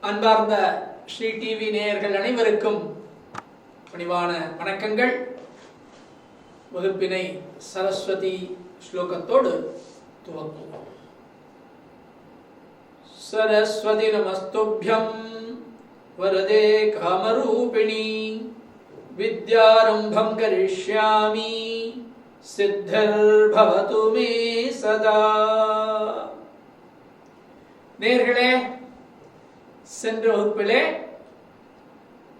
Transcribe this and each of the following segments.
அன்பார்ந்த ஸ்ரீ டிவி நேயர்கள் அனைவருக்கும் பணிவான வணக்கங்கள். வகுப்பினை சரஸ்வதி ஸ்லோகத்தோடு துவக்குவோம். சரஸ்வதி நமஸ்துபியம். வரதே காமரூபிணி. வித்யாரம்பம் கரிஷ்யாமி. சித்தர்பவது மே சதா. நேர்களே சென்ற வகுப்பிலே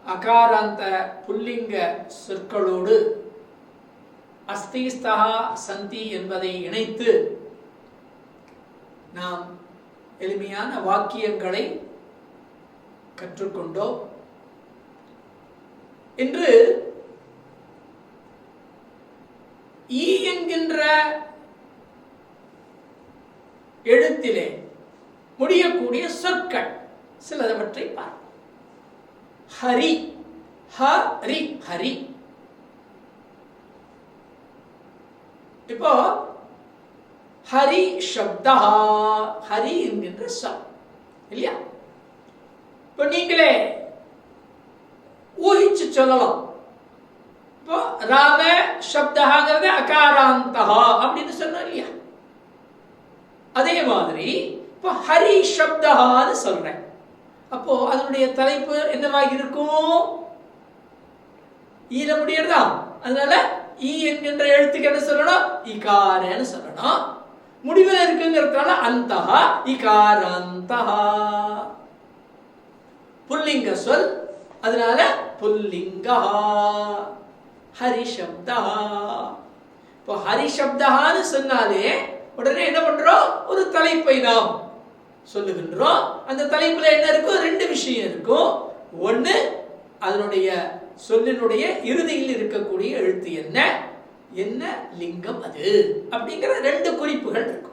அகாராந்த புல்லிங்க சொற்களோடு அஸ்திஸ்தா சந்தி என்பதை இணைத்து நாம் எளிமையான வாக்கியங்களை கற்றுக்கொண்டோம். இன்று ஈ என்கின்ற எழுத்திலே முடியக்கூடிய சொற்கள் சிலதவற்றை பார்ப்போம் ஹரி ஹரி ஹரி. இப்போ ஹரி சப்தா ஹரி என்கின்ற சொல் இல்லையா? இப்போ நீங்களே ஊகிச்சு சொல்லலாம். இப்போ ராம சப்தாங்கிறது அகாராந்தா அப்படின்னு சொன்னோம் இல்லையா? அதே மாதிரி இப்போ ஹரி சப்தான்னு சொல்றேன். அப்போ அதனுடைய தலைப்பு என்னவாக இருக்கும்? ஈல முடியறதா? அதனால ஈ என்கின்ற எழுத்துக்கு என்ன சொல்லணும்? இகாரன்னு சொல்லணும். முடிவில் இருக்குங்கிறதுனால அந்தஹா இகாராந்தஹா புல்லிங்க சொல் அதனால புல்லிங்கா ஹரிசப்தா இப்போ ஹரிசப்தான்னு சொன்னாலே உடனே என்ன பண்றோம்? ஒரு தலைப்பை நாம் சொல்லுகின்றோம். அந்த தலைப்புல என்ன இருக்கும்? ரெண்டு விஷயம் இருக்கும். ஒன்னு அதனுடைய சொல்லினுடைய இறுதியில் இருக்கக்கூடிய எழுத்து என்ன? என்ன லிங்கம் அது? அப்படிங்கிற ரெண்டு குறிப்புகள் இருக்கும்.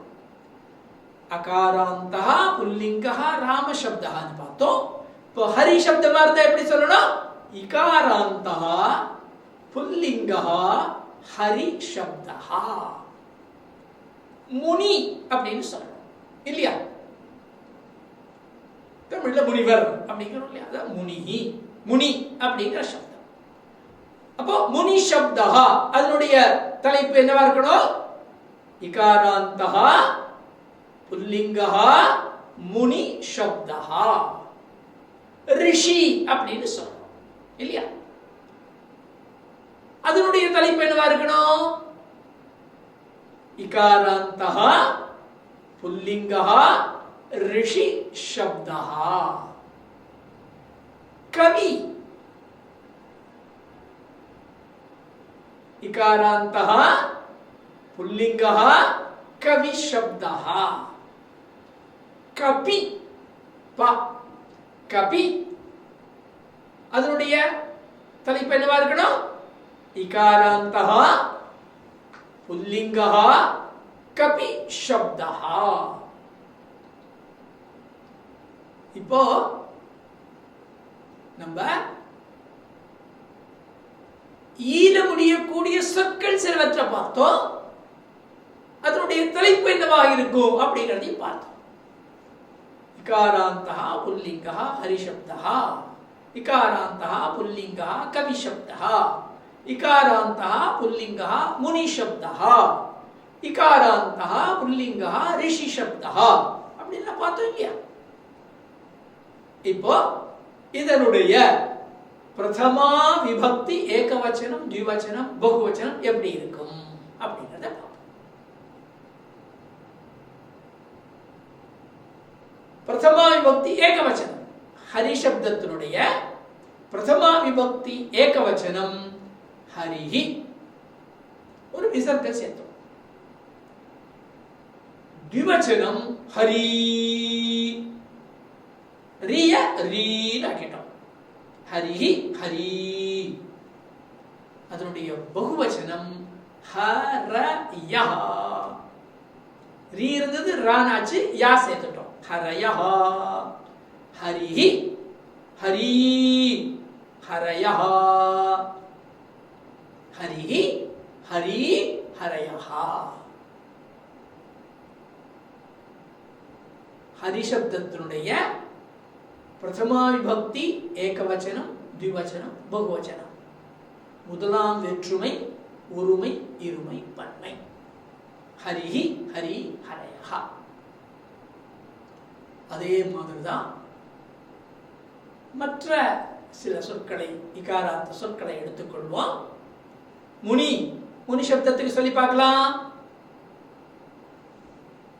அகாராந்தா புல்லிங்கா ராமசப்தான்னு பார்த்தோம். இப்போ ஹரி சப்தமா இருந்தா எப்படி சொல்லணும்? இகாராந்தா புல்லிங்கா ஹரி சப்தா. முனி அப்படின்னு சொல்லணும். இல்லையா? தமிழ்ல முனிவர் அப்படிங்கிறோம் இல்லையா அதான் முனி முனி அப்படிங்கிற சப்தம். அப்போ முனி சப்தா அதனுடைய தலைப்பு என்னவா இருக்கணும்? இகாராந்தா புல்லிங்கா முனி சப்தா ரிஷி அப்படின்னு சொல்றோம். இல்லையா? அதனுடைய தலைப்பு என்னவா இருக்கணும்? இகாராந்தா புல்லிங்கா ऋषि शब्द कवि इकारांत पुल्लिंग कवि शब्द कपि ப கபி அதனுடைய தலைப்பு என்னவா இருக்கணும் இகாராந்த புல்லிங்க கபி சப்தா இப்போ நம்ம ஈல முடியக்கூடிய சொற்கள் சிலவற்றை பார்த்தோம். அதனுடைய தலைப்பு என்னவாக இருக்கும் அப்படிங்கிறதையும் பார்த்தோம். இகாராந்தா புல்லிங்கா ஹரிசப்தா இகாராந்தா புல்லிங்கா கவிசப்தா இகாராந்தா புல்லிங்கா முனிசப்தா இகாராந்தா புல்லிங்கா ரிஷிசப்தா அப்படின்னு பார்த்தோம் இல்லையா? இப்போ இதனுடைய பிரதமா விபக்தி ஏகவச்சனம் திவச்சனம் பகுவச்சனம் எப்படி இருக்கும்? அப்படிங்கிறத பிரதமா விபக்தி ஏகவச்சனம். ஹரி சப்தத்தினுடைய பிரதமா விபக்தி ஏகவச்சனம். ஹரிஹி. ஒரு விசர்க்க சேர்த்தோம் திவச்சனம் ஹரி. ரிய ரீன்னு ஆக்கிட்டோம். ஹரி ஹரி. அதனுடைய பகுவச்சனம் ஹரயா ரீ இருந்தது ரானாச்சு யா சேர்த்துட்டோம். ஹரயா ஹரி. ஹரி ஹரயா ஹரி ஹரி ஹரயா ஹரிசப்தத்தினுடைய பிரதமா விபக்தி ஏகவச்சனம் திவச்சனம் பகுவச்சனம் முதலாம் வேற்றுமை ஒருமை இருமை பன்மை। ஹரிஹி ஹரி ஹரயஹா அதே மாதிரிதான் மற்ற சில சொற்களை இகாராந்த சொற்களை எடுத்துக்கொள்வோம். முனி முனி சப்தத்துக்கு சொல்லி பார்க்கலாம்.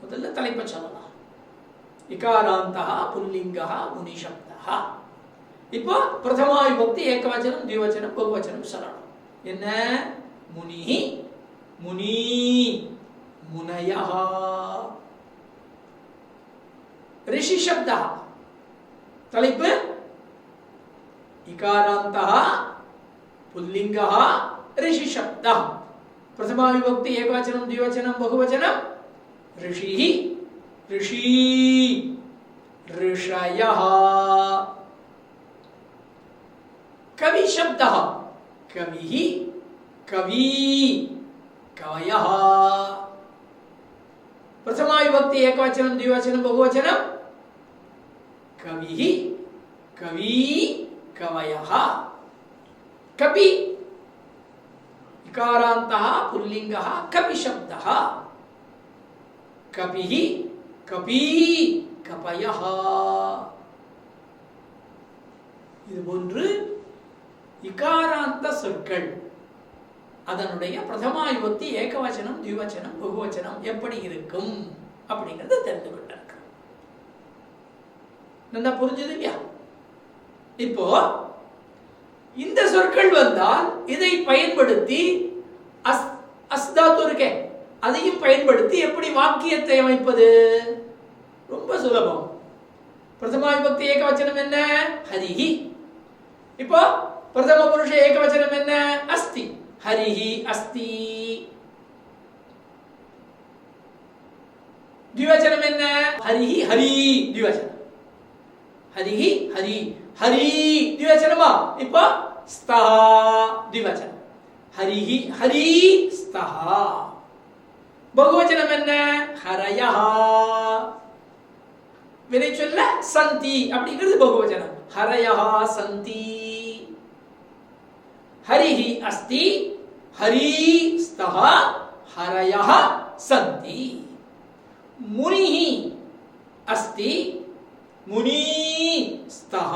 முதல்ல தலைப்பை சொல்லலாம். இகாராந்தா புல்லிங்கா முனிசப்தா இப்போ பிரதமா விபக்தி ஏகவச்சனம் திவச்சனம் பகுவச்சனம் சரணம் என்ன? முனி முனி முனயா. ரிஷி சப்தா. தலைப்பு? இகாராந்தா புல்லிங்கா ரிஷி சப்தா. பிரதமா விபக்தி ஏகவச்சனம் திவச்சனம் பகுவச்சனம் ऋषिः ऋषी। ऋषयः। कवि शब्दः। कविः। कवी। कवयः। प्रथमा विभक्ति एकवचनं, द्विवचनं, बहुवचनं। कविः। कवी। कवयः। कपि। इकारान्तः पुल्लिङ्गः कपिशब्दः कपिः। கபீ கபயஹா. இது போன்று இகாராந்த சொற்கள். அதனுடைய பிரதமா ஏகவச்சனம் திவச்சனம் பகுவச்சனம் எப்படி இருக்கும் அப்படிங்கறத தெரிந்து கொண்டிருக்கிறோம். நல்லா புரிஞ்சது இல்லையா? இப்போ இந்த சொற்கள் வந்தால் இதை பயன்படுத்தி அஸ் அஸ்தாத்து இருக்கேன் அதையும் பயன்படுத்தி எப்படி வாக்கியத்தை அமைப்பது ரொம்ப சுலபம் பிரதமா விபக்தி ஏகவச்சனம் என்ன ஹரிஹி இப்போ பிரதம புருஷ ஏகவச்சனம் என்ன அஸ்தி ஹரிஹி அஸ்தி द्विवचनम என்ன ஹரிஹி ஹரி द्विवचन ஹரிஹி ஹரி ஹரி द्विवचनமா இப்போ ஸ்தா द्विवचन ஹரிஹி ஹரி ஸ்தா ಬಹುವಚನ ಹರಯ வினை சொல்ல சந்தி அப்படிங்கிறது பகுவச்சனம் ஹரயா சந்தி ஹரிஹி அஸ்தி ஹரி ஸ்தஹ ஹரயா சந்தி முனிஹி அஸ்தி முனி ஸ்தஹ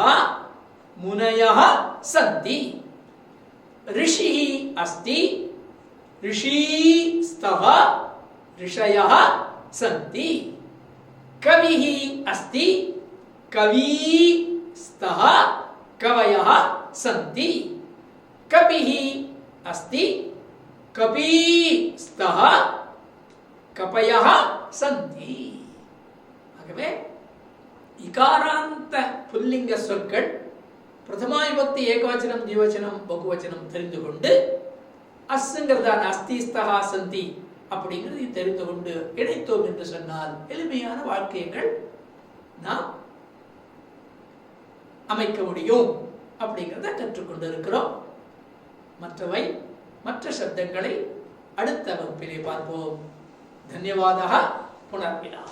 முனயः சந்தி ரிஷிஹி அஸ்தி ரிஷீ ஸ்தஹ ऋषयः सन्ति कविः अस्ति कवी स्तः कवयः सन्ति कपिः अस्ति कपी स्तः கபயः சந்தி ஆகவே இகாராந்த புல்லிங்க சொற்கள் பிரதமா விபக்தி ஏகவச்சனம் திவச்சனம் பகுவச்சனம் தெரிந்து கொண்டு அஸ்ங்கிறதான அஸ்திஸ்தகா சந்தி அப்படிங்கிறதை தெரிந்து கொண்டு இணைத்தோம் என்று சொன்னால் எளிமையான வாழ்க்கையங்கள் நாம் அமைக்க முடியும் அப்படிங்கிறத கற்றுக்கொண்டிருக்கிறோம். மற்றவை மற்ற சப்தங்களை அடுத்த வகுப்பிலே பார்ப்போம். தன்யவாதாக புனர்வினா